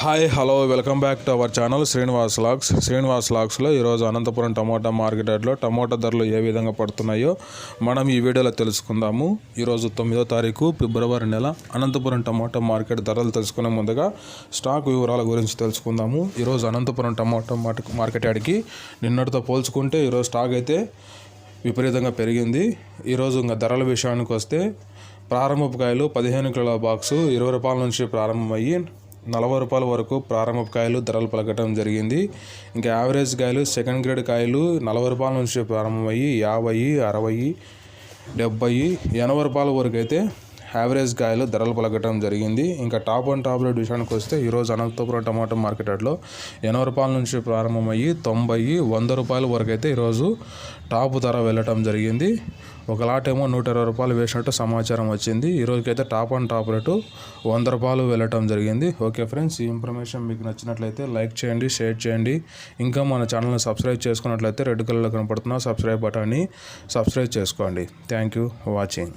Hi hello welcome back to our channel Srinivas logs Srinivas లాగ్స్లో ఈరోజు Anantapuram tomato market యార్డ్లో tomato ధరలు ఏ విధంగా పడుతున్నాయో మనం ఈ వీడియోలో తెలుసుకుందాము. ఈరోజు తొమ్మిదో తారీఖు ఫిబ్రవరి నెల అనంతపురం టమోటా మార్కెట్ ధరలు తెలుసుకునే ముందుగా స్టాక్ వివరాల గురించి తెలుసుకుందాము. ఈరోజు అనంతపురం టమోటా మార్కెట్ మార్కెట్ యార్డ్కి నిన్నటితో పోల్చుకుంటే ఈరోజు స్టాక్ అయితే విపరీతంగా పెరిగింది. ఈరోజు ఇంకా ధరల విషయానికి వస్తే ప్రారంభపు కాయలు పదిహేను కిలోల బాక్సు ఇరవై రూపాయల నుంచి ప్రారంభమయ్యి నలభై రూపాయల వరకు ప్రారంభ కాయలు ధరలు పలకటం జరిగింది. ఇంకా యావరేజ్ కాయలు సెకండ్ గ్రేడ్ కాయలు నలభై రూపాయల నుంచి ప్రారంభమయ్యి యాభై అరవై డెబ్బై ఎనభై రూపాయల వరకు అయితే యావరేజ్ కాయలు ధరలు పలకటం జరిగింది. ఇంకా టాప్ అండ్ టాప్ రేట్ విషయానికి వస్తే ఈరోజు అనంతపురం టమాటో మార్కెట్ యార్డ్లో ఎనభై రూపాయల నుంచి ప్రారంభమయ్యి తొంభై వంద రూపాయల వరకు అయితే ఈరోజు టాప్ ధర వెళ్ళటం జరిగింది. ఒక లాట్ ఏమో నూట ఇరవై రూపాయలు వేసినట్టు సమాచారం వచ్చింది. ఈ రోజుకైతే టాప్ అండ్ టాప్ రేటు వంద రూపాయలు వెళ్ళటం జరిగింది. ఓకే ఫ్రెండ్స్ ఈ ఇన్ఫర్మేషన్ మీకు నచ్చినట్లయితే లైక్ చేయండి షేర్ చేయండి. ఇంకా మన ఛానల్ని సబ్స్క్రైబ్ చేసుకున్నట్లయితే రెడ్ కలర్లో కనపడుతున్న సబ్స్క్రైబ్ బటన్ని సబ్స్క్రైబ్ చేసుకోండి. Thank you watching.